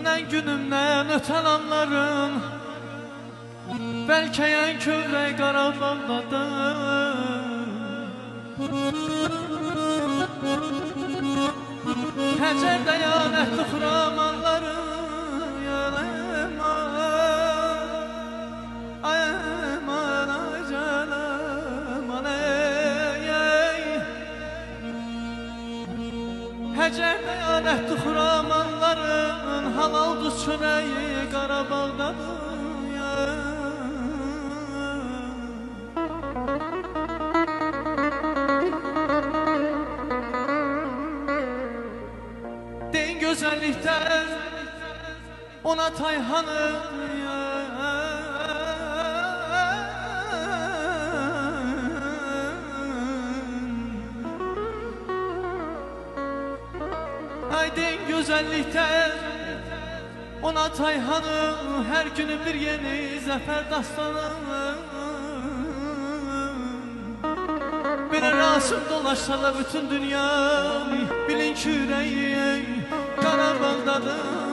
Günümden günümden öten anların Belki en kövrek Qarabağdadır Həcər dəyanətli xuramanları Həcər dəyanətli xuramanların Halal duz çörəyi Qarabağdadır ya. Deyin güzellikten ona Tayhan'ı Ay deyin güzellikten ona Tayhan'ım her günü bir yeni zafer dastanım. Beni Rasim dolaşsa da bütün dünya Bilin ki yüreğim Karabağ'dadır